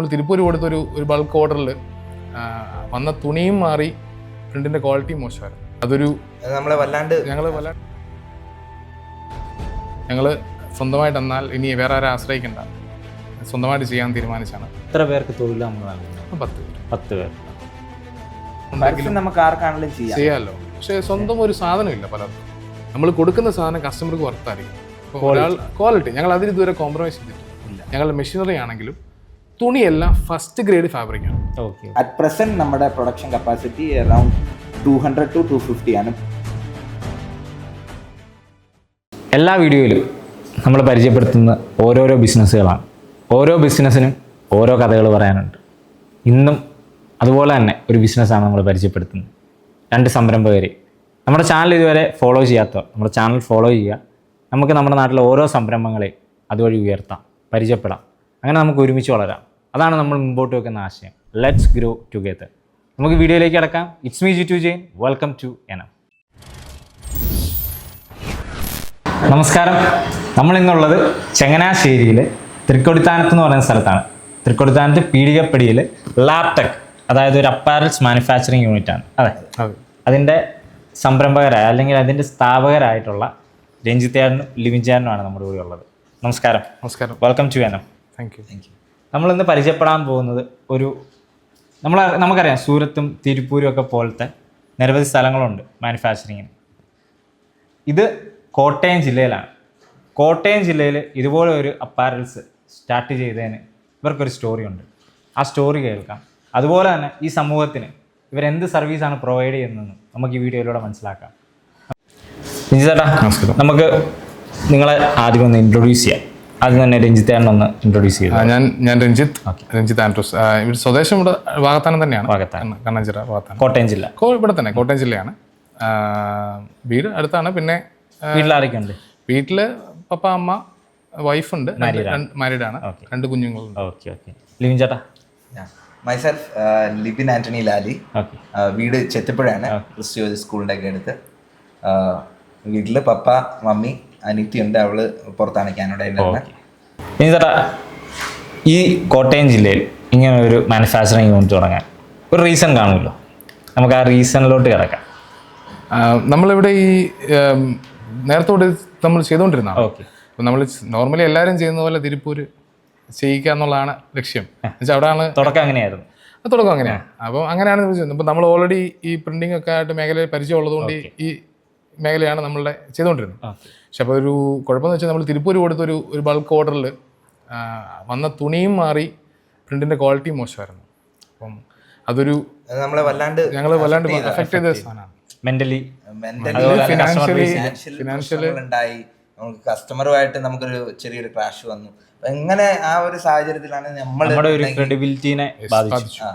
നമ്മൾ തിരുപ്പൂർ കൊടുത്തൊരു ഒരു ബൾക്ക് ഓർഡറിൽ വന്ന തുണിയും മാറി പ്രിന്റിന്റെ ക്വാളിറ്റി മോശമായിരുന്നു. അതൊരു നമ്മളെ വല്ലാണ്ട് ഞങ്ങൾ വല്ലാണ്ട് ഞങ്ങൾ സ്വന്തമായിട്ട് എന്നാൽ ഇനി വേറെ ആരെ ആശ്രയിക്കണ്ട. സ്വന്തമായിട്ട് ചെയ്യാൻ തീരുമാനിച്ചാണ്. എത്ര പേർക്ക് തൊഴിൽ നമ്മൾ നൽകുന്നത് അപ്പം പത്ത് പത്ത് പേർ നമുക്ക് ആർക്കാണെങ്കിലും ചെയ്യാമല്ലോ പക്ഷേ സ്വന്തം ഒരു സാധനമില്ല പലർക്കും. നമ്മൾ കൊടുക്കുന്ന സാധനം കസ്റ്റമർക്ക് വർത്തായിരിക്കും ക്വാളിറ്റി ഞങ്ങൾ അതിന് ഇതുവരെ കോംപ്രമൈസ് ചെയ്തിട്ടില്ല. ഞങ്ങളുടെ മെഷീനറി ആണെങ്കിലും തുണിയെല്ലാം ഫസ്റ്റ് ഗ്രേഡ് ഫാബ്രിക് ആണ്. അറ്റ് പ്രസന്റ് നമ്മുടെ production capacity around two hundred to two fifty ആണ്. എല്ലാ വീഡിയോയിലും നമ്മൾ പരിചയപ്പെടുത്തുന്ന ഓരോരോ ബിസിനസ്സുകളാണ് ഓരോ ബിസിനസ്സിനും ഓരോ കഥകൾ പറയാനുണ്ട്. ഇന്നും അതുപോലെ തന്നെ ഒരു ബിസിനസ്സാണ് നമ്മൾ പരിചയപ്പെടുത്തുന്നത്. രണ്ട് സംരംഭകരെ. നമ്മുടെ ചാനൽ ഇതുവരെ ഫോളോ ചെയ്യാത്തവർ നമ്മുടെ ചാനൽ ഫോളോ ചെയ്യുക. നമുക്ക് നമ്മുടെ നാട്ടിലെ ഓരോ സംരംഭങ്ങളെയും അതുവഴി ഉയർത്താം പരിചയപ്പെടാം. അങ്ങനെ നമുക്ക് ഒരുമിച്ച് വളരാം. അതാണ് നമ്മൾ മുമ്പോട്ട് വെക്കുന്ന ആശയം. ലെറ്റ്സ് ഗ്രോ ടുഗെദർ നമുക്ക് വീഡിയോയിലേക്ക് കിടക്കാം. It's me Jithu Jain welcome to എനം നമസ്കാരം. നമ്മൾ ഇന്നുള്ളത് ചങ്ങനാശ്ശേരിയിൽ തൃക്കൊടിത്താനത്ത് എന്ന് പറയുന്ന സ്ഥലത്താണ്. തൃക്കൊടിത്താനത്ത് പീടികപ്പടിയിൽ ലാപ്ടെക് അതായത് ഒരു അപ്പാരൽസ് മാനുഫാക്ചറിങ് യൂണിറ്റ് ആണ്. അതെ. അതെ. അതിന്റെ സംരംഭകരായ അല്ലെങ്കിൽ അതിന്റെ സ്ഥാപകരായിട്ടുള്ള രഞ്ജിത്തേടനും ലിവിൻചാരനുമാണ് നമ്മുടെ കൂടെ ഉള്ളത്. നമസ്കാരം. നമസ്കാരം. വെൽക്കം ടു എനം താങ്ക് യു നമ്മളിന്ന് പരിചയപ്പെടാൻ പോകുന്നത് ഒരു നമ്മൾ നമുക്കറിയാം സൂരത്തും തിരുപ്പൂരും ഒക്കെ പോലത്തെ നിരവധി സ്ഥലങ്ങളുണ്ട് മാനുഫാക്ചറിങ്ങിന്. ഇത് കോട്ടയം ജില്ലയിലാണ്. കോട്ടയം ജില്ലയിൽ ഇതുപോലെ ഒരു അപ്പാരൽസ് സ്റ്റാർട്ട് ചെയ്തതിന് ഇവർക്കൊരു സ്റ്റോറി ഉണ്ട്. ആ സ്റ്റോറി കേൾക്കാം. അതുപോലെ തന്നെ ഈ സമൂഹത്തിന് ഇവരെന്ത് സർവീസാണ് പ്രൊവൈഡ് ചെയ്യുന്നതെന്ന് നമുക്ക് ഈ വീഡിയോയിലൂടെ മനസ്സിലാക്കാം. ചേട്ടാ നമസ്കാരം. നമുക്ക് നിങ്ങളെ ആദ്യം ഒന്ന് ഇൻട്രൊഡ്യൂസ് ചെയ്യാം. ആദ്യം തന്നെ രഞ്ജിത്ത് ഒന്ന് ഇൻട്രൊഡ്യൂസ് ചെയ്തു. ഞാൻ ഞാൻ രഞ്ജിത്ത് രഞ്ജിത്ത് ആൻഡ്രോസ് ഇവിടെ സ്വദേശം ഇവിടെ വാഗത്താനം തന്നെയാണ്. വാഗത്താനം. കണ്ണ- കണ്ണഞ്ചിറ വാഗത്താനം കോട്ടയം ജില്ല. കോ- ഇവിടെ തന്നെ കോട്ടയം ജില്ലയാണ്. വീട് അടുത്താണ്. പിന്നെ വീട്ടിലാരൊക്കെയുണ്ട് വീട്ടിൽ പപ്പ അമ്മ വൈഫുണ്ട് മാരീഡ് ആണ്. Okay. രണ്ട് കുഞ്ഞുങ്ങളുണ്ട്. ഓക്കെ ഓക്കെ ലിവിൻ ചേട്ടാ? മൈസെൽഫ് ലിബിൻ ആന്റണി ലാലി. വീട് ചെത്തിപ്പുഴയാണ് ക്രിസ്ത്യ സ്കൂളിന്റെ ഒക്കെ അടുത്ത്. വീട്ടിൽ പപ്പ മമ്മി അനിത്യയുണ്ട് അവൾ പുറത്താണ് കാനഡയിൽ ഇനി ചേട്ടാ ഈ കോട്ടയം ജില്ലയിൽ ഇങ്ങനെ ഒരു മാനുഫാക്ചറിങ് യൂണിറ്റ് തുടങ്ങാൻ ഒരു റീസൺ കാണുമല്ലോ. നമുക്ക് ആ റീസണിലോട്ട് കിടക്കാം. നമ്മളിവിടെ ഈ ഉം, നേരത്തെ തൊട്ട് നമ്മൾ ചെയ്തുകൊണ്ടിരുന്ന ഓക്കെ. അപ്പം നമ്മൾ നോർമലി എല്ലാവരും ചെയ്യുന്ന പോലെ തിരുപ്പൂര് ചെയ്യിക്കുക എന്നുള്ളതാണ് ലക്ഷ്യം. എന്നുവെച്ചാൽ അവിടെയാണ് തുടക്കം അങ്ങനെയായിരുന്നു. അത് തുടക്കം അങ്ങനെയാണ്. അപ്പം അങ്ങനെയാണ് ചോദിച്ചത് അപ്പം നമ്മൾ ഓൾറെഡി ഈ പ്രിന്റിംഗ് ഒക്കെ ആയിട്ട് മേഖലയിൽ പരിചയം ഉള്ളതുകൊണ്ട് ഈ മേഖലയാണ് നമ്മളുടെ ചെയ്തുകൊണ്ടിരുന്നത്. പക്ഷെ അപ്പോൾ ഒരു കുഴപ്പമെന്ന് വെച്ചാൽ നമ്മൾ തിരുപ്പൂർ കൊടുത്തൊരു ഒരു ബൾക്ക് ഓർഡറിൽ വന്ന തുണിയും മാറി പ്രിന്റിന്റെ ക്വാളിറ്റി മോശമായിരുന്നു. അപ്പം അതൊരു നമ്മളെ വല്ലാണ്ട് ഞങ്ങൾ വല്ലാണ്ട് എഫക്ട് ചെയ്ത സാധനമാണ്. മെന്റലി ഫിനാൻഷ്യലി ഫിനാൻഷ്യൽ ഉണ്ടായി നമുക്ക് കസ്റ്റമറുമായിട്ട് നമുക്കൊരു ചെറിയൊരു ക്രാഷ് വന്നു. എങ്ങനെ ആ ഒരു സാഹചര്യത്തിലാണ് നമ്മൾ നമ്മുടെ ഒരു ക്രെഡിബിലിറ്റിനെ ബാധിച്ചു.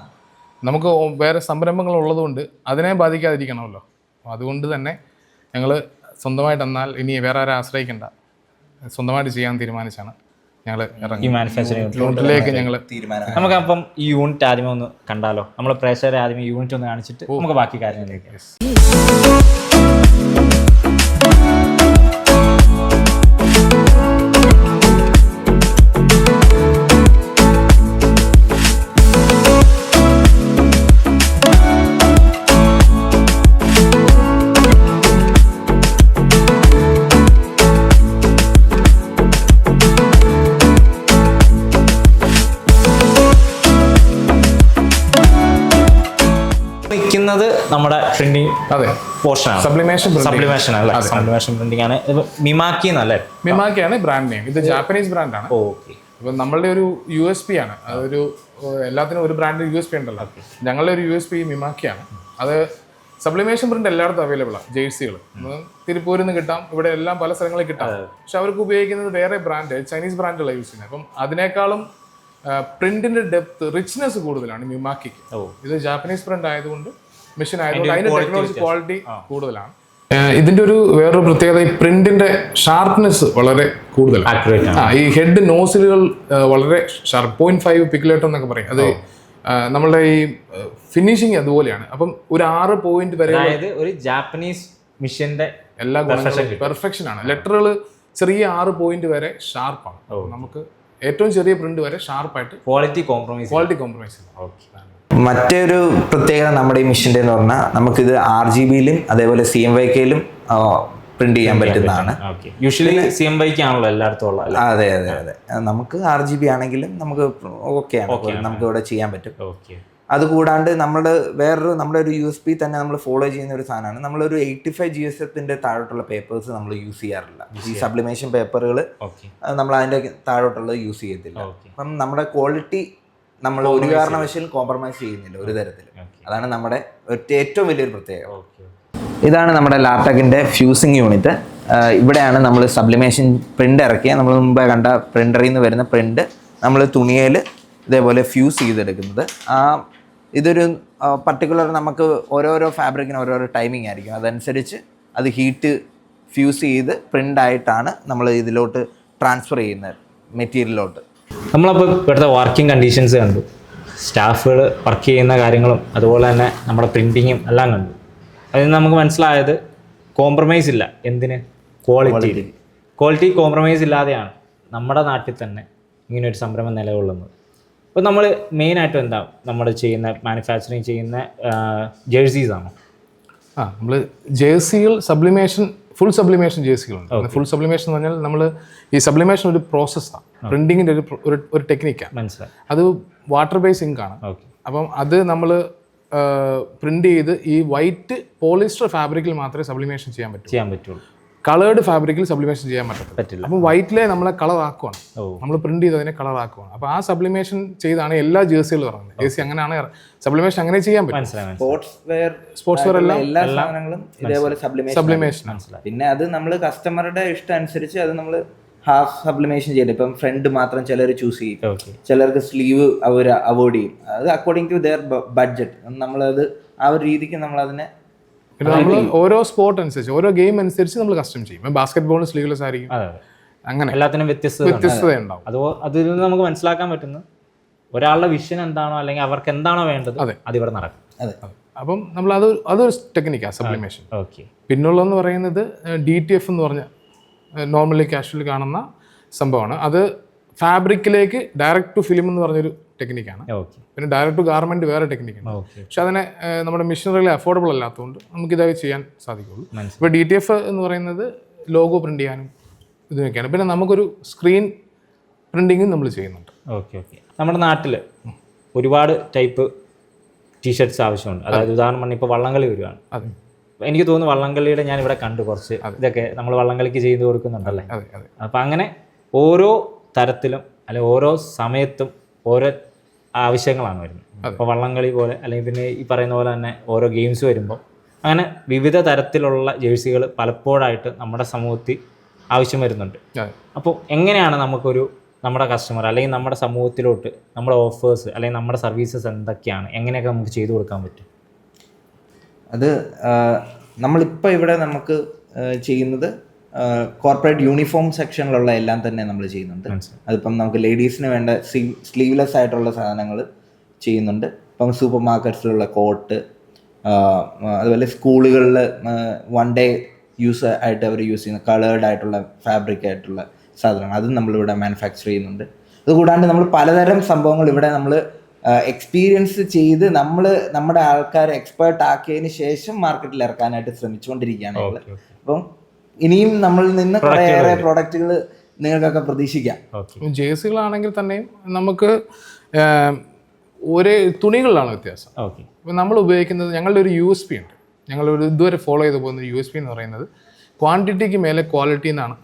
നമുക്ക് വേറെ സംരംഭങ്ങൾ ഉള്ളതുകൊണ്ട് അതിനെ ബാധിക്കാതിരിക്കണമല്ലോ. അപ്പോൾ അതുകൊണ്ട് തന്നെ ഞങ്ങൾ സ്വന്തമായിട്ട് എന്നാൽ ഇനി വേറെ ആരെ ആശ്രയിക്കണ്ട. സ്വന്തമായിട്ട് ചെയ്യാൻ തീരുമാനിച്ചാണ് ഞങ്ങൾ ഈ മാനുഫാക്ചറിംഗ് യൂണിറ്റിലേക്ക് ഞങ്ങൾ തീരുമാനം. നമുക്ക് അപ്പം ഈ യൂണിറ്റ് ആദ്യമേ ഒന്ന് കണ്ടാലോ? നമ്മൾ പ്രേക്ഷകരെ ആദ്യമേ യൂണിറ്റ് ഒന്ന് കാണിച്ചിട്ട് നമുക്ക് ബാക്കി കാര്യങ്ങളിലേക്ക്. അതെ. പോർഷനാണ്. സപ്ലിമേഷൻ സപ്ലിമേഷൻ അല്ലേ? പ്രിന്റിംഗ് ആണ്. മിമാക്കി എന്നല്ലേ? മിമാക്കിയാണ് ബ്രാൻഡ് നെയിം ഇത് ജാപ്പനീസ് ബ്രാൻഡാണ് ഓക്കെ ഇപ്പം നമ്മളുടെ ഒരു യു എസ് പി ആണ്. അതൊരു എല്ലാത്തിനും ഒരു ബ്രാൻഡ് യു എസ് പി ഉണ്ടല്ലോ. ഞങ്ങളുടെ ഒരു യു എസ് പി മിമാക്കിയാണ് അത് സബ്ലിമേഷൻ പ്രിന്റ് എല്ലായിടത്തും അവൈലബിൾ ആണ് ജേഴ്സികൾ തിരുപ്പൂരിൽ നിന്ന് കിട്ടാം ഇവിടെ എല്ലാം പല സ്ഥലങ്ങളിൽ കിട്ടാം. പക്ഷെ അവർക്ക് ഉപയോഗിക്കുന്നത് വേറെ ബ്രാൻഡ് ചൈനീസ് ബ്രാൻഡുകളാണ് യൂസ് ചെയ്യുന്നത്. അപ്പം അതിനേക്കാളും പ്രിന്റിന്റെ ഡെപ്ത് റിച്ച്നെസ് കൂടുതലാണ് മിമാക്കിക്ക് ഇത് ജാപ്പനീസ് പ്രിന്റ് ആയതുകൊണ്ട് മെഷീൻ ആയതുകൊണ്ട് അതിന്റെ ടെക്നോളജി ക്വാളിറ്റി കൂടുതലാണ്. ഇതിന്റെ ഒരു വേറൊരു പ്രത്യേകത ഈ പ്രിന്റിന്റെ ഷാർപ്നെസ് വളരെ കൂടുതലാണ്. ആക്യുറേറ്റ് ആണ്. ഈ ഹെഡ് നോസിലുകൾ വളരെ ഷാർപ്പ് പോയിന്റ് ഫൈവ് പിക്ലേറ്റർ എന്നൊക്കെ പറയും. അത് നമ്മളുടെ ഈ ഫിനിഷിങ് അതുപോലെയാണ്. അപ്പം ഒരു ആറ് പോയിന്റ് വരെ ഒരു ജാപ്പനീസ് മിഷന്റെ എല്ലാ പെർഫെക്ഷൻ ആണ്. ലെറ്ററുകൾ ചെറിയ ആറ് പോയിന്റ് വരെ ഷാർപ്പാണ് നമുക്ക് ഏറ്റവും ചെറിയ പ്രിന്റ് വരെ ഷാർപ്പായിട്ട് quality compromise quality compromise okay മറ്റൊരു പ്രത്യേകത നമ്മുടെ ഈ മിഷന്റെ എന്ന് പറഞ്ഞാൽ നമുക്കിത് ആർ ജി ബിയിലും അതേപോലെ സി എം വൈ കെയിലും പ്രിന്റ് ചെയ്യാൻ പറ്റുന്നതാണ്. Okay usually C M Y K ആണല്ലോ എല്ലായിടത്തും ഉള്ളത് അതെ അതെ അതെ. നമുക്ക് ആർ ജി ബി ആണെങ്കിലും നമുക്ക് ഓക്കെ ആണ്. നമുക്ക് ഇവിടെ ചെയ്യാൻ പറ്റും. അതുകൂടാണ്ട് നമ്മുടെ വേറൊരു നമ്മുടെ ഒരു യു എസ് പി തന്നെ നമ്മൾ ഫോളോ ചെയ്യുന്ന ഒരു സാധനമാണ്. നമ്മളൊരു എയ്റ്റി ഫൈവ് ജി എസ് എഫിന്റെ താഴോട്ടുള്ള പേപ്പേഴ്സ് നമ്മൾ യൂസ് ചെയ്യാറില്ല. ഈ സബ്ലിമേഷൻ പേപ്പറുകൾ നമ്മൾ അതിന്റെ താഴോട്ടുള്ളത് യൂസ് ചെയ്യത്തില്ല. അപ്പം നമ്മുടെ ക്വാളിറ്റി നമ്മൾ ഒരു കാരണവശാലും കോംപ്രമൈസ് ചെയ്യുന്നില്ല ഒരു തരത്തിൽ അതാണ് നമ്മുടെ ഏറ്റവും വലിയൊരു പ്രത്യേകത. ഓക്കെ ഇതാണ് നമ്മുടെ ലാപ്ടോപ്പിന്റെ ഫ്യൂസിങ് യൂണിറ്റ് ഇവിടെയാണ് നമ്മൾ സബ്ലിമേഷൻ പ്രിന്റ് ഇറക്കിയ. നമ്മൾ മുമ്പ് കണ്ട പ്രിന്ററിൽ നിന്ന് വരുന്ന പ്രിന്റ് നമ്മൾ തുണിയിൽ ഇതേപോലെ ഫ്യൂസ് ചെയ്തെടുക്കുന്നത്. ആ ഇതൊരു പർട്ടിക്കുലർ നമുക്ക് ഓരോരോ ഫാബ്രിക്കിന് ഓരോരോ ടൈമിംഗ് ആയിരിക്കും. അതനുസരിച്ച് അത് ഹീറ്റ് ഫ്യൂസ് ചെയ്ത് പ്രിന്റായിട്ടാണ് നമ്മൾ ഇതിലോട്ട് ട്രാൻസ്ഫർ ചെയ്യുന്നത് മെറ്റീരിയലിലോട്ട് നമ്മളപ്പോൾ ഇവിടുത്തെ വർക്കിംഗ് കണ്ടീഷൻസ് കണ്ടു. സ്റ്റാഫുകൾ വർക്ക് ചെയ്യുന്ന കാര്യങ്ങളും അതുപോലെ തന്നെ നമ്മുടെ പ്രിന്റിങ്ങും എല്ലാം കണ്ടു. അതിൽ നിന്ന് നമുക്ക് മനസ്സിലായത് കോംപ്രമൈസ് ഇല്ല. എന്തിന്? ക്വാളിറ്റി ക്വാളിറ്റി കോംപ്രമൈസ് ഇല്ലാതെയാണ് നമ്മുടെ നാട്ടിൽ തന്നെ ഇങ്ങനെ ഒരു സംരംഭം നിലകൊള്ളുന്നത്. അപ്പോൾ നമ്മൾ മെയിനായിട്ടും എന്താ നമ്മൾ ചെയ്യുന്ന മാനുഫാക്ചറിങ് ചെയ്യുന്ന ജേഴ്സീസ് ആണോ? ആ നമ്മൾ ജേഴ്സികൾ സബ്ലിമേഷൻ ഫുൾ സബ്ലിമേഷൻ ജേഴ്സികളുണ്ട് ഫുൾ സബ്ലിമേഷൻ എന്ന് പറഞ്ഞാൽ നമ്മൾ ഈ സബ്ലിമേഷൻ ഒരു പ്രോസസ്സാണ് പ്രിന്റിങ്ങിന്റെ ഒരു ഒരു ടെക്നിക്കാണ് അത് വാട്ടർ ബേസ് ഇങ്ക് ആണ്. അപ്പം അത് നമ്മൾ പ്രിന്റ് ചെയ്ത് ഈ വൈറ്റ് പോളിസ്റ്റർ ഫാബ്രിക്കിൽ മാത്രമേ സബ്ലിമേഷൻ ചെയ്യാൻ പറ്റൂ ചെയ്യാൻ പറ്റുള്ളൂ. കളേർഡ് ഫാബ്രിക്കിൽ സബ്ലിമേഷൻ ചെയ്യാൻ പറ്റത്തില്ല. പറ്റില്ല. അപ്പം വൈറ്റിലെ നമ്മളെ കളർ ആക്കുവാണ്. നമ്മൾ പ്രിന്റ് ചെയ്ത് അതിനെ കളർ ആക്കുവാണ്. അപ്പോൾ ആ സബ്ലിമേഷൻ ചെയ്താണ് എല്ലാ ജേഴ്സികളും ഇറങ്ങുന്നത്. ജേഴ്സി അങ്ങനെയാണ് സബ്ലിമേഷൻ അങ്ങനെ ചെയ്യാൻ പറ്റും. സ്പോർട്സ് വെയർ സ്പോർട്സ് വെയർ എല്ലാം എല്ലാ സാധനങ്ങളും ഇതേപോലെ സബ്ലിമേഷൻ സബ്ലിമേഷൻ മനസ്സിലായി. പിന്നെ അത് നമ്മൾ കസ്റ്റമറുടെ ഇഷ്ടം അനുസരിച്ച് അത് നമ്മൾ ഹാഫ് സബ്ലിമേഷൻ ചെയ്യില്ല ഇപ്പം ഫ്രണ്ട് മാത്രം ചിലർ ചൂസ് ചെയ്യും. ചിലർക്ക് സ്ലീവ് അവർ അവോയ്ഡ് ചെയ്യും. അത് അക്കോർഡിംഗ് ടു ദെയർ ബഡ്ജറ്റ് നമ്മളത് ആ ഒരു രീതിക്ക് നമ്മൾ അതിനെ പിന്നെ നമ്മൾ ഓരോ സ്പോർട്ട് അനുസരിച്ച് ഓരോ ഗെയിം അനുസരിച്ച് നമ്മൾ കസ്റ്റം ചെയ്യും. ബാസ്കറ്റ് ബോൾ സ്ലീവ്ലെസ് ആയിരിക്കും. അങ്ങനെ. എല്ലാത്തിനും വ്യത്യസ്തത വ്യത്യസ്തത ഉണ്ടാവും. അത് അതിൽ നിന്ന് നമുക്ക് മനസ്സിലാക്കാൻ പറ്റുന്നു ഒരാളുടെ വിഷൻ എന്താണോ അല്ലെങ്കിൽ അവർക്ക് എന്താണോ വേണ്ടത് അതെ. അത് ഇവിടെ നടക്കും. അതെ. അപ്പം നമ്മൾ അത് അതൊരു ടെക്നിക്കാണ് സബ്ലിമേഷൻ ഓക്കെ പിന്നുള്ളതെന്ന് പറയുന്നത് ഡി ടി എഫ് എന്ന് പറഞ്ഞ നോർമലി കാഷ്വലി കാണുന്ന സംഭവമാണ്. അത് ഫാബ്രിക്കിലേക്ക് ഡയറക്റ്റ് ടു ഫിലിം എന്ന് പറഞ്ഞൊരു ടെക്നിക്കാണ് പിന്നെ ഡയറക്ട് ടു ഗാർമെന്റ് വേറെ ടെക്നിക്കാണ് പക്ഷെ അതിനെ നമ്മുടെ മെഷീനറിയിൽ അഫോർഡബിൾ അല്ലാത്തതുകൊണ്ട് നമുക്ക് ഇതായി ചെയ്യാൻ സാധിക്കുള്ളൂ. ഇപ്പൊ ഇപ്പോൾ ഡി ടി എഫ് എന്ന് പറയുന്നത് ലോഗോ പ്രിന്റ് ചെയ്യാനും ഇതിനൊക്കെയാണ് പിന്നെ നമുക്കൊരു സ്ക്രീൻ പ്രിന്റിങ്ങും നമ്മൾ ചെയ്യുന്നുണ്ട്. ഓക്കെ ഓക്കെ നമ്മുടെ നാട്ടിൽ ഒരുപാട് ടൈപ്പ് ടീഷർട്സ് ആവശ്യമുണ്ട്. അതായത് ഉദാഹരണം പറഞ്ഞാൽ ഇപ്പോൾ വള്ളംകളി വരുവാണ്. എനിക്ക് തോന്നുന്നു വള്ളംകളിയുടെ ഞാൻ ഇവിടെ കണ്ടു കുറച്ച് ഇതൊക്കെ നമ്മൾ വള്ളംകളിക്ക് ചെയ്തു കൊടുക്കുന്നുണ്ടല്ലേ? അതെ അതെ. അപ്പം അങ്ങനെ ഓരോ തരത്തിലും അല്ലെ ഓരോ സമയത്തും ഓരോ ആവശ്യങ്ങളാണ് വരുന്നത്. അപ്പോൾ വള്ളംകളി പോലെ അല്ലെങ്കിൽ പിന്നെ ഈ പറയുന്ന പോലെ തന്നെ ഓരോ ഗെയിംസ് വരുമ്പോൾ അങ്ങനെ വിവിധ തരത്തിലുള്ള ജേഴ്സികൾ പലപ്പോഴായിട്ട് നമ്മുടെ സമൂഹത്തിൽ ആവശ്യം വരുന്നുണ്ട്. അപ്പോൾ എങ്ങനെയാണ് നമുക്കൊരു നമ്മുടെ കസ്റ്റമർ അല്ലെങ്കിൽ നമ്മുടെ സമൂഹത്തിലോട്ട് നമ്മുടെ ഓഫേഴ്സ് അല്ലെങ്കിൽ നമ്മുടെ സർവീസസ് എന്തൊക്കെയാണ്? എങ്ങനെയൊക്കെ നമുക്ക് ചെയ്തു കൊടുക്കാൻ പറ്റും? അത് നമ്മളിപ്പോൾ ഇവിടെ നമുക്ക് ചെയ്യുന്നത് കോർപ്പറേറ്റ് യൂണിഫോം സെക്ഷനിലുള്ള എല്ലാം തന്നെ നമ്മൾ ചെയ്യുന്നുണ്ട്. അതിപ്പം നമുക്ക് ലേഡീസിന് വേണ്ട സ്ലീവ്ലെസ് ആയിട്ടുള്ള സാധനങ്ങൾ ചെയ്യുന്നുണ്ട്. ഇപ്പം സൂപ്പർ മാർക്കറ്റ്സിലുള്ള കോട്ട് അതുപോലെ സ്കൂളുകളിൽ വൺ ഡേ യൂസ് ആയിട്ട് അവർ യൂസ് ചെയ്യുന്ന കളേർഡ് ആയിട്ടുള്ള ഫാബ്രിക് ആയിട്ടുള്ള സാധനങ്ങൾ അതും നമ്മളിവിടെ മാനുഫാക്ചർ ചെയ്യുന്നുണ്ട്. അതുകൂടാണ്ട് നമ്മൾ പലതരം സംഭവങ്ങൾ ഇവിടെ നമ്മൾ എക്സ്പീരിയൻസ് ചെയ്ത് നമ്മൾ നമ്മുടെ ആൾക്കാരെ എക്സ്പേർട്ട് ആക്കിയതിന് ശേഷം മാർക്കറ്റിൽ ഇറക്കാനായിട്ട് ശ്രമിച്ചുകൊണ്ടിരിക്കുകയാണ് അപ്പം ഇനിയും നമ്മളിൽ നിന്ന് കുറേയേറെ പ്രോഡക്റ്റുകൾ നിങ്ങൾക്കൊക്കെ പ്രതീക്ഷിക്കാം. ജേഴ്സികളാണെങ്കിൽ തന്നെയും നമുക്ക് ഒരേ തുണികളിലാണ് വ്യത്യാസം. ഓക്കെ ഇപ്പം നമ്മൾ ഉപയോഗിക്കുന്നത് ഞങ്ങളുടെ ഒരു യു എസ് പി ഉണ്ട്. ഞങ്ങൾ ഒരു ഇതുവരെ ഫോളോ ചെയ്ത് പോകുന്ന യു എസ് പി എന്ന് പറയുന്നത് ക്വാണ്ടിറ്റിക്ക് മേലെ ക്വാളിറ്റി എന്നാണ്.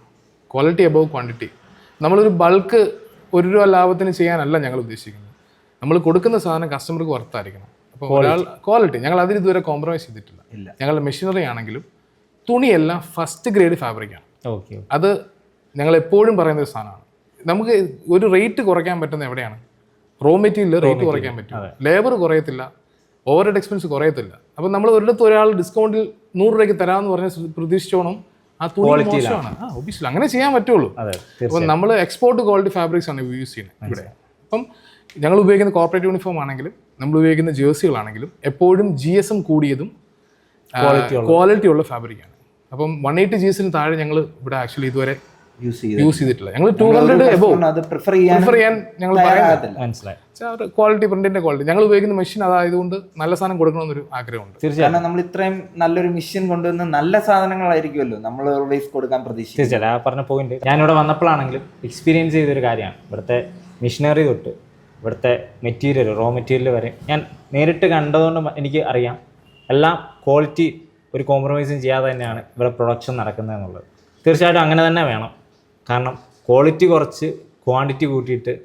ക്വാളിറ്റി അബവ് ക്വാണ്ടിറ്റി നമ്മളൊരു ബൾക്ക് ഒരു രൂപ ലാഭത്തിന് ചെയ്യാനല്ല ഞങ്ങൾ ഉദ്ദേശിക്കുന്നത്. നമ്മൾ കൊടുക്കുന്ന സാധനം കസ്റ്റമർക്ക് വർത്തായിരിക്കണം അപ്പോൾ ഒരാൾ ക്വാളിറ്റി ഞങ്ങൾ അതിന് ഇതുവരെ കോംപ്രമൈസ് ചെയ്തിട്ടില്ല. ഞങ്ങളുടെ മെഷീനറി ആണെങ്കിലും തുണിയെല്ലാം ഫസ്റ്റ് ഗ്രേഡ് ഫാബ്രിക്കാണ് ഓക്കെ അത് ഞങ്ങൾ എപ്പോഴും പറയുന്ന ഒരു സാധനമാണ്. നമുക്ക് ഒരു റേറ്റ് കുറയ്ക്കാൻ പറ്റുന്ന എവിടെയാണ്? റോ മെറ്റീരിയൽ റേറ്റ് കുറയ്ക്കാൻ പറ്റും. ലേബർ കുറയത്തില്ല ഓവർ ഹെഡ് എക്സ്പെൻസ് കുറയത്തില്ല. അപ്പം നമ്മൾ ഒരിടത്ത് ഒരാൾ ഡിസ്കൗണ്ടിൽ നൂറ് രൂപയ്ക്ക് തരാമെന്ന് പറഞ്ഞ് പ്രതീക്ഷിച്ചോണം ആ തുണി മോശമാണ്. ആ ഒബിയസ്ലി അങ്ങനെ ചെയ്യാൻ പറ്റുള്ളൂ. അപ്പം നമ്മൾ എക്സ്പോർട്ട് ക്വാളിറ്റി ഫാബ്രിക്സ് ആണ് യൂസ് ചെയ്യുന്നത് ഇവിടെ. അപ്പം ഞങ്ങൾ ഉപയോഗിക്കുന്ന കോർപ്പറേറ്റ് യൂണിഫോം ആണെങ്കിലും നമ്മൾ ഉപയോഗിക്കുന്ന ജേഴ്സികളാണെങ്കിലും എപ്പോഴും ജി എസ് എം കൂടിയതും ക്വാളിറ്റി ഉള്ള ഫാബ്രിക്കാണ് അപ്പം വൺ എയ്റ്റി ജീസിന് താഴെ ഞങ്ങൾ ഇവിടെ ആക്ച്വലി ഇതുവരെ യൂസ് ചെയ്തിട്ടില്ല. ഞങ്ങൾ ടു ഹൺഡ്രഡ് എബോ പ്രിഫർ ചെയ്യാൻ പ്രിഫർ ചെയ്യാൻ ഞങ്ങൾ മനസ്സിലായി. ക്വാളിറ്റി പ്രിന്റിന്റെ ക്വാളിറ്റി ഞങ്ങൾ ഉപയോഗിക്കുന്ന മെഷീൻ അതായതുകൊണ്ട് നല്ല സാധനം കൊടുക്കണമെന്നൊരു ആഗ്രഹമുണ്ട്. തീർച്ചയായും നമ്മൾ ഇത്രയും നല്ലൊരു മെഷീൻ കൊണ്ടുവന്ന് നല്ല സാധനങ്ങളായിരിക്കുമല്ലോ നമ്മൾ ഓൾവേസ് കൊടുക്കാൻ പ്രതീക്ഷിച്ചു തീർച്ചയായും ആ പറഞ്ഞ പോയിന്റ് ഞാനിവിടെ വന്നപ്പോഴാണെങ്കിലും എക്സ്പീരിയൻസ് ചെയ്തൊരു കാര്യമാണ്. ഇവിടുത്തെ മെഷീനറി തൊട്ട് ഇവിടുത്തെ മെറ്റീരിയൽ റോ മെറ്റീരിയൽ വരെ ഞാൻ നേരിട്ട് കണ്ടതുകൊണ്ട് എനിക്ക് അറിയാം. എല്ലാം ക്വാളിറ്റി ഒരു കോംപ്രമൈസും ചെയ്യാതെ തന്നെയാണ് ഇവിടെ പ്രൊഡക്ഷൻ നടക്കുന്നത് എന്നുള്ളത്. തീർച്ചയായിട്ടും അങ്ങനെ തന്നെ വേണം. കാരണം ക്വാളിറ്റി കുറച്ച് ക്വാണ്ടിറ്റി കൂട്ടിയിട്ട്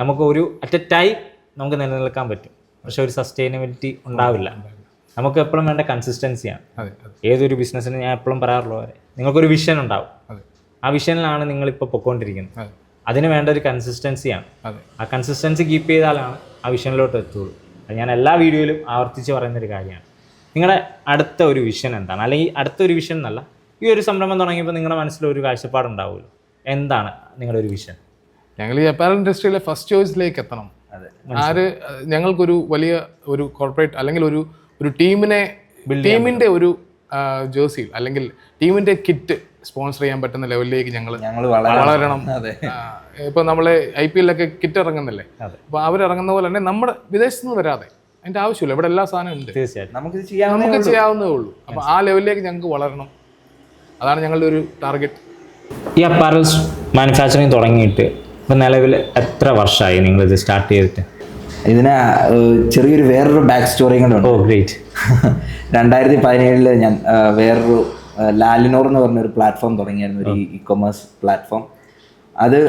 നമുക്ക് ഒരു അറ്റ് എ ടൈം നമുക്ക് നിലനിൽക്കാൻ പറ്റും. പക്ഷെ ഒരു സസ്റ്റൈനബിലിറ്റി ഉണ്ടാവില്ല. നമുക്ക് എപ്പോഴും വേണ്ട കൺസിസ്റ്റൻസിയാണ് ഏതൊരു ബിസിനസ്സിന് ഞാൻ എപ്പോഴും പറയാറുള്ളത് പോലെ നിങ്ങൾക്കൊരു വിഷൻ ഉണ്ടാവും. ആ വിഷനിലാണ് നിങ്ങളിപ്പോൾ പൊക്കോണ്ടിരിക്കുന്നത്. അതെ. അതിന് വേണ്ട ഒരു കൺസിസ്റ്റൻസിയാണ് ആ കൺസിസ്റ്റൻസി കീപ്പ് ചെയ്താലാണ് ആ വിഷനിലോട്ട് എത്തുള്ളൂ. അത് ഞാൻ എല്ലാ വീഡിയോയിലും ആവർത്തിച്ച് പറയുന്നൊരു കാര്യമാണ്. നിങ്ങളുടെ അടുത്ത ഒരു വിഷൻ എന്താണ്? അല്ലെങ്കിൽ അടുത്ത ഒരു വിഷൻ എന്നല്ല ഈ ഒരു സംരംഭം തുടങ്ങിയപ്പോൾ നിങ്ങളുടെ മനസ്സിൽ ഒരു കാഴ്ചപ്പാടുണ്ടാവുമല്ലോ. എന്താണ് നിങ്ങളുടെ ഒരു വിഷൻ ഞങ്ങൾ ഈ അപ്പാരൽ ഇൻഡസ്ട്രിയിലെ ഫസ്റ്റ് ചോയ്സിലേക്ക് എത്തണം. അതെ ആര് ഞങ്ങൾക്കൊരു വലിയ ഒരു കോർപ്പറേറ്റ് അല്ലെങ്കിൽ ഒരു ഒരു ടീമിനെ ടീമിന്റെ ഒരു ജേഴ്സിയിൽ അല്ലെങ്കിൽ ടീമിന്റെ കിറ്റ് സ്പോൺസർ ചെയ്യാൻ പറ്റുന്ന ലെവലിലേക്ക് ഞങ്ങൾ ഞങ്ങൾ വളരെ വളരണം. അതെ. ഇപ്പൊ നമ്മളെ ഐ പി എല്ലൊക്കെ കിറ്റ് ഇറങ്ങുന്നില്ലേ? അതെ. അപ്പൊ അവരിറങ്ങുന്ന പോലെ തന്നെ നമ്മുടെ വിദേശത്തുനിന്ന് വരാതെ അതിന്റെ ആവശ്യമില്ല. ഇവിടെ എല്ലാ സാധനവും ഉണ്ട്. തീർച്ചയായിട്ടും. ഇത് ചെയ്യാവുന്നേ നമുക്ക് ചെയ്യാവുന്നതേ ഉള്ളൂ. അപ്പൊ ആ ലെവലിലേക്ക് ഞങ്ങൾക്ക് വളരണം. അതാണ് ഞങ്ങളുടെ ഒരു ടാർഗറ്റ് ഈ അപ്പാരൽസ് മാനുഫാക്ചറിങ് തുടങ്ങിയിട്ട് ഇപ്പം നിലവിൽ എത്ര വർഷമായി ഇത് സ്റ്റാർട്ട് ചെയ്തിട്ട്? ഇതിന് ഏഹ്, ചെറിയൊരു വേറൊരു ബാക്ക് സ്റ്റോറിയും കൂടെ ഉണ്ട്. ഓ ഗ്രേറ്റ് രണ്ടായിരത്തി പതിനേഴിൽ ഞാൻ വേറൊരു ലാലിനോർ എന്ന് പറഞ്ഞൊരു പ്ലാറ്റ്ഫോം തുടങ്ങിയായിരുന്നു. ഒരു ഇ കൊമേഴ്സ് പ്ലാറ്റ്ഫോം അത്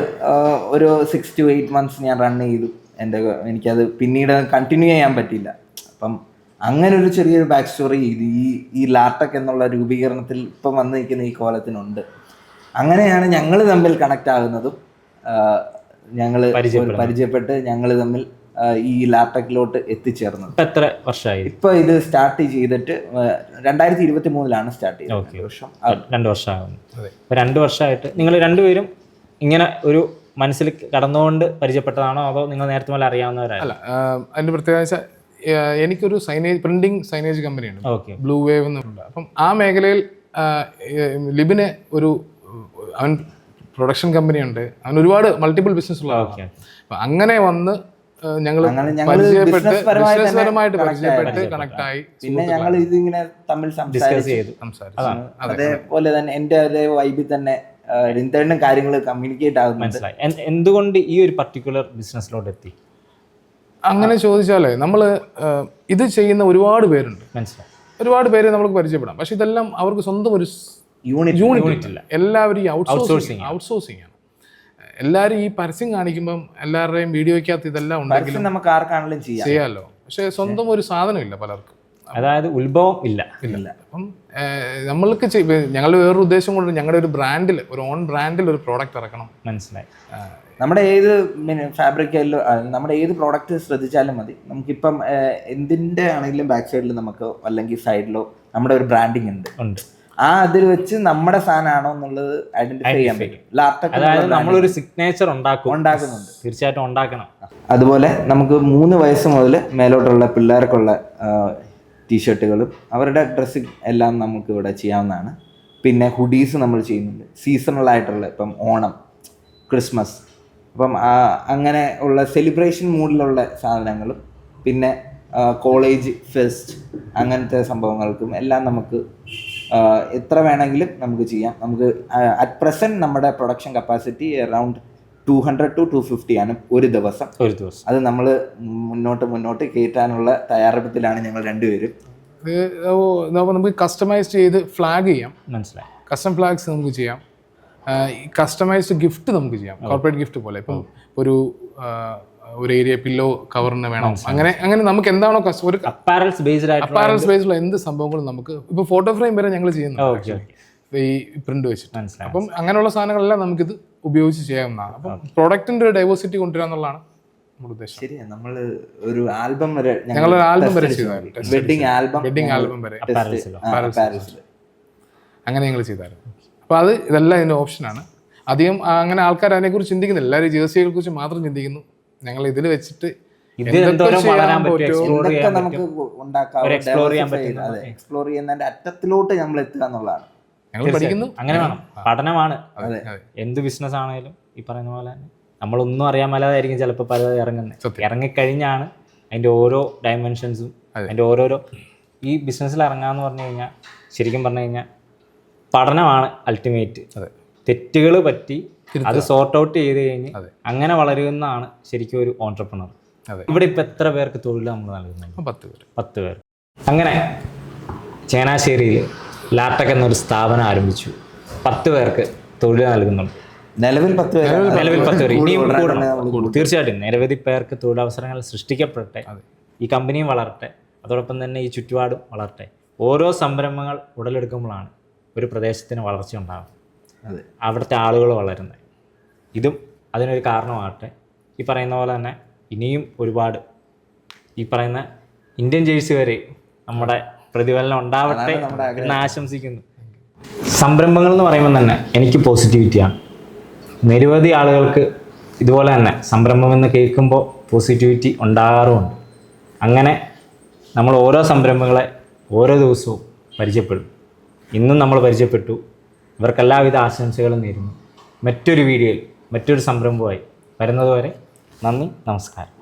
ഒരു സിക്സ് ടു എയ്റ്റ് മന്ത്സ് ഞാൻ റൺ ചെയ്തു. എന്റെ എനിക്കത് പിന്നീട് കണ്ടിന്യൂ ചെയ്യാൻ പറ്റിയില്ല. അപ്പം അങ്ങനെ ഒരു ചെറിയൊരു ബാക്ക് സ്റ്റോറി ഇത് ഈ ഈ ലാട്ടക് എന്നുള്ള രൂപീകരണത്തിൽ ഇപ്പം വന്ന് നിൽക്കുന്ന ഈ കോലത്തിനുണ്ട്. അങ്ങനെയാണ് ഞങ്ങൾ തമ്മിൽ കണക്റ്റ് ആകുന്നതും ഞങ്ങൾ പരിചയപ്പെട്ട് ഞങ്ങൾ തമ്മിൽ ഈ ലാപ്ടോപ്പിലോട്ട് എത്തിച്ചേർന്നത്. ഇപ്പം എത്ര വർഷമായി? ഇപ്പൊ ഇത് സ്റ്റാർട്ട് ചെയ്തിട്ട് രണ്ടായിരത്തി ഇരുപത്തി മൂന്നിലാണ് സ്റ്റാർട്ട് ചെയ്തത് വർഷം. രണ്ട് വർഷമാകുന്നു. രണ്ട് വർഷമായിട്ട് നിങ്ങൾ രണ്ടുപേരും ഇങ്ങനെ ഒരു മനസ്സിൽ കടന്നുകൊണ്ട് പരിചയപ്പെട്ടതാണോ അതോ നിങ്ങൾ നേരത്തെ മുതൽ അറിയാവുന്നവരാണ് അല്ല അതിന്റെ പ്രത്യേകത എനിക്കൊരു സൈനേജ് പ്രിന്റിംഗ് സൈനേജ് കമ്പനിയുണ്ട്. ഓക്കെ. ബ്ലൂ വേവ് എന്നുണ്ട് അപ്പം ആ മേഖലയിൽ ലിബിനെ ഒരു അവൻ പ്രൊഡക്ഷൻ കമ്പനിയുണ്ട്. അവൻ ഒരുപാട് മൾട്ടിപ്പിൾ ബിസിനസ് ഉള്ള അപ്പം അങ്ങനെ വന്ന് ഞങ്ങൾ പരിചയപ്പെട്ട് പരിചയപ്പെട്ട് കണക്ട് ആയി പിന്നെ ഞങ്ങൾ ഇതിങ്ങനെ തമ്മിൽ സംസാരിച്ചു. അതേപോലെ തന്നെ എന്റെ അതേ വൈബിൽ തന്നെ റിന്തേണ്ണും കാര്യങ്ങൾ കമ്മ്യൂണിക്കേറ്റ് ആകുന്നുണ്ട്. മനസ്സിലായി. എന്തുകൊണ്ട് ഈ ഒരു പർട്ടിക്കുലർ ബിസിനസ്സിലോട്ട് എത്തി അങ്ങനെ ചോദിച്ചാലേ നമ്മൾ ഇത് ചെയ്യുന്ന ഒരുപാട് പേരുണ്ട്. മനസ്സിലായി. ഒരുപാട് പേരെ നമുക്ക് പരിചയപ്പെടാം. പക്ഷെ ഇതെല്ലാം അവർക്ക് സ്വന്തം ഒരു യൂണിറ്റ് യൂണിറ്റ് ഇല്ല. എല്ലാവരും ഈ ഔട്ട്സോഴ്സിങ് ഔട്ട്സോഴ്സിങ് ആണ്. എല്ലാവരും ഈ പരസ്യം കാണിക്കുമ്പം എല്ലാവരുടെയും വീഡിയോയ്ക്കകത്ത് ഇതെല്ലാം ഉണ്ടെങ്കിലും നമുക്ക് ആർക്കാണെങ്കിലും ചെയ്യാം. ചെയ്യാമല്ലോ പക്ഷെ സ്വന്തം ഒരു സാധനമില്ല പലർക്കും. അതായത് ഉത്ഭവം ഇല്ല. ഇല്ല അപ്പം നമ്മൾക്ക് ഞങ്ങൾ ഞങ്ങളുടെ വേറൊരു ഉദ്ദേശം കൊണ്ട് ഞങ്ങളുടെ ഒരു ബ്രാൻഡിൽ ഒരു ഓൺ ബ്രാൻഡിൽ ഒരു പ്രോഡക്റ്റ് ഇറക്കണം. മനസ്സിലായി. നമ്മുടെ ഏത് ഫാബ്രിക് ആയാലും നമ്മുടെ ഏത് പ്രോഡക്റ്റ് ശ്രദ്ധിച്ചാലും മതി. നമുക്കിപ്പം എന്തിന്റെ എന്തിന്റെ ആണെങ്കിലും ബാക്ക് സൈഡിൽ നമുക്ക് അല്ലെങ്കിൽ സൈഡിലോ നമ്മുടെ ഒരു ബ്രാൻഡിങ് ഉണ്ട്. ഉണ്ട്. ആ അതിൽ വെച്ച് നമ്മുടെ സാധനമാണോ എന്നുള്ളത് ഐഡന്റിഫൈ ചെയ്യാൻ പറ്റും. അതായത് നമ്മളൊരു സിഗ്നേച്ചർ ഉണ്ടാക്കും. ഉണ്ടാക്കുന്നുണ്ട്. തീർച്ചയായിട്ടും ഉണ്ടാക്കണം. അതുപോലെ നമുക്ക് മൂന്ന് വയസ്സ് മുതൽ മേലോട്ടുള്ള പിള്ളേർക്കുള്ള ടീഷർട്ടുകളും അവരുടെ ഡ്രസ്സിങ് എല്ലാം നമുക്ക് ഇവിടെ ചെയ്യാവുന്നതാണ്. പിന്നെ ഹുഡീസ് നമ്മൾ ചെയ്യുന്നുണ്ട്. സീസണൽ ആയിട്ടുള്ള ഇപ്പം ഓണം ക്രിസ്മസ് അപ്പം അങ്ങനെ ഉള്ള സെലിബ്രേഷൻ മൂഡിലുള്ള സാധനങ്ങളും പിന്നെ കോളേജ് ഫെസ്റ്റ് അങ്ങനത്തെ സംഭവങ്ങൾക്കും എല്ലാം നമുക്ക് എത്ര വേണമെങ്കിലും നമുക്ക് ചെയ്യാം. നമുക്ക് അറ്റ് പ്രസന്റ് നമ്മുടെ production capacity around two hundred to two fifty ആണ് ഒരു ദിവസം. ഒരു ദിവസം. അത് നമ്മൾ മുന്നോട്ട് മുന്നോട്ട് കയറ്റാനുള്ള തയ്യാറെടുപ്പിലാണ് ഞങ്ങൾ രണ്ടുപേരും. നമുക്ക് കസ്റ്റമൈസ് ചെയ്ത് ഫ്ലാഗ് ചെയ്യാം. മനസ്സിലായി. കസ്റ്റം ഫ്ലാഗ്സ് നമുക്ക് ചെയ്യാം. കസ്റ്റമൈസ്ഡ് ഗിഫ്റ്റ് നമുക്ക് ചെയ്യാം. കോർപ്പറേറ്റ് ഗിഫ്റ്റ് പോലെ. ഇപ്പം ഒരു ഒരു ഏരിയ പില്ലോ കവറിന് വേണം. അങ്ങനെ അങ്ങനെ നമുക്ക് എന്താണോ കസ്റ്റ- ഒരു അപ്പാരൽസ് ബേസ്ഡ് ആയിട്ട് അപ്പാരൽസ് ബേസ്ഡ് ഉള്ള എന്ത് സംഭവങ്ങളും നമുക്ക് ഇപ്പൊ ഫോട്ടോ ഫ്രെയിം വരെ ഞങ്ങൾ ചെയ്യുന്നു ഓക്കെ ഓക്കെ. ഈ പ്രിന്റ് വെച്ചിട്ട്. അപ്പം അങ്ങനെയുള്ള സാധനങ്ങളെല്ലാം നമുക്കിത് ഉപയോഗിച്ച് ചെയ്യാവുന്നതാണ്. അപ്പം പ്രൊഡക്റ്റിന്റെ ഒരു ഡൈവേഴ്സിറ്റി കൊണ്ടുവരാന്നുള്ളതാണ് നമ്മുടെ ഉദ്ദേശം. ശരിയാ നമ്മൾ ഒരു ആൽബം വരെ ഞങ്ങളൊരു ആൽബം വരെ ചെയ്തായിരുന്നു. വെഡിങ് ആൽബം വെഡിങ് ആൽബം വരെ. അങ്ങനെ ഞങ്ങൾ ചെയ്തായിരുന്നു. അപ്പോൾ അത് ഇതെല്ലാം ഇതിന്റെ ഓപ്ഷനാണ് അധികം അങ്ങനെ ആൾക്കാർ അതിനെക്കുറിച്ച് ചിന്തിക്കുന്നില്ല. എല്ലാവരും ജേഴ്സികളെ കുറിച്ച് മാത്രം ചിന്തിക്കുന്നു. ഞങ്ങൾ ഇതിൽ വെച്ചിട്ട് ചെയ്യാൻ പറ്റും? എക്സ്പ്ലോർ ചെയ്യാൻ diversify എക്സ്പ്ലോർ ചെയ്യുന്നതിന്റെ അറ്റത്തിലോട്ട് നമ്മൾ എത്തുക എന്നുള്ളതാണ്. ഞങ്ങൾ പഠിക്കുന്നു. അങ്ങനെ വേണം. പഠനമാണ്. എന്ത് ബിസിനസ് ആണെങ്കിലും ഈ പറയുന്ന പോലെ തന്നെ. നമ്മളൊന്നും അറിയാൻ മേലാതായിരിക്കും ചിലപ്പോൾ പല ഇറങ്ങുന്നത്. ഇറങ്ങിക്കഴിഞ്ഞാണ് അതിന്റെ ഓരോ ഡയമെൻഷൻസും അതിന്റെ അതിന്റെ ഓരോരോ ഈ ബിസിനസ്സിൽ ഇറങ്ങാന്ന് പറഞ്ഞു കഴിഞ്ഞാൽ ശരിക്കും പറഞ്ഞു കഴിഞ്ഞാൽ പഠനമാണ് അൾട്ടിമേറ്റ് തെറ്റുകൾ പറ്റി അത് സോർട്ട് ഔട്ട് ചെയ്ത് കഴിഞ്ഞ് അങ്ങനെ വളരുന്നതാണ് ശരിക്കും ഒരു ഓൺട്രപ്രണർ ഇവിടെ ഇപ്പം എത്ര പേർക്ക് തൊഴിൽ നമ്മൾ നൽകുന്നുണ്ട്? അപ്പം പത്ത് പേര്. പത്ത് പേർ അങ്ങനെ ചേനാശ്ശേരിയിൽ ലാപ്ടക് എന്നൊരു സ്ഥാപനം ആരംഭിച്ചു. പത്ത് പേർക്ക് തൊഴിൽ നൽകുന്നുണ്ട്. നിലവിൽ പത്ത് പേര് നിലവിൽ പത്ത് പേർ ഇനിയും കൂടണം തീർച്ചയായിട്ടും. നിരവധി പേർക്ക് തൊഴിലവസരങ്ങൾ സൃഷ്ടിക്കപ്പെടട്ടെ. ഈ കമ്പനിയും വളരട്ടെ അതോടൊപ്പം തന്നെ ഈ ചുറ്റുപാടും വളരട്ടെ ഓരോ സംരംഭങ്ങൾ ഉടലെടുക്കുമ്പോഴാണ് ഒരു പ്രദേശത്തിന് വളർച്ച ഉണ്ടാകുന്നത് അവിടുത്തെ ആളുകൾ വളരുന്നത്. ഇതും അതിനൊരു കാരണമാകട്ടെ. ഈ പറയുന്ന പോലെ തന്നെ ഇനിയും ഒരുപാട് ഈ പറയുന്ന ഇന്ത്യൻ ജേഴ്സി വരെ നമ്മുടെ പ്രതിഫലനം ഉണ്ടാവട്ടെ എന്ന് ആശംസിക്കുന്നു. സംരംഭങ്ങൾ എന്ന് പറയുമ്പോൾ തന്നെ എനിക്ക് പോസിറ്റിവിറ്റിയാണ് നിരവധി ആളുകൾക്ക് ഇതുപോലെ തന്നെ സംരംഭം എന്ന് കേൾക്കുമ്പോൾ പോസിറ്റിവിറ്റി ഉണ്ടാകാറുമുണ്ട്. അങ്ങനെ നമ്മൾ ഓരോ സംരംഭങ്ങളെ ഓരോ ദിവസവും പരിചയപ്പെടും. ഇന്നും നമ്മൾ പരിചയപ്പെട്ടു. ഇവർക്ക് എല്ലാവിധ ആശംസകളും നേരുന്നു. മറ്റൊരു വീഡിയോയിൽ മറ്റൊരു സംരംഭമായി വരുന്നതുവരെ നന്ദി നമസ്കാരം.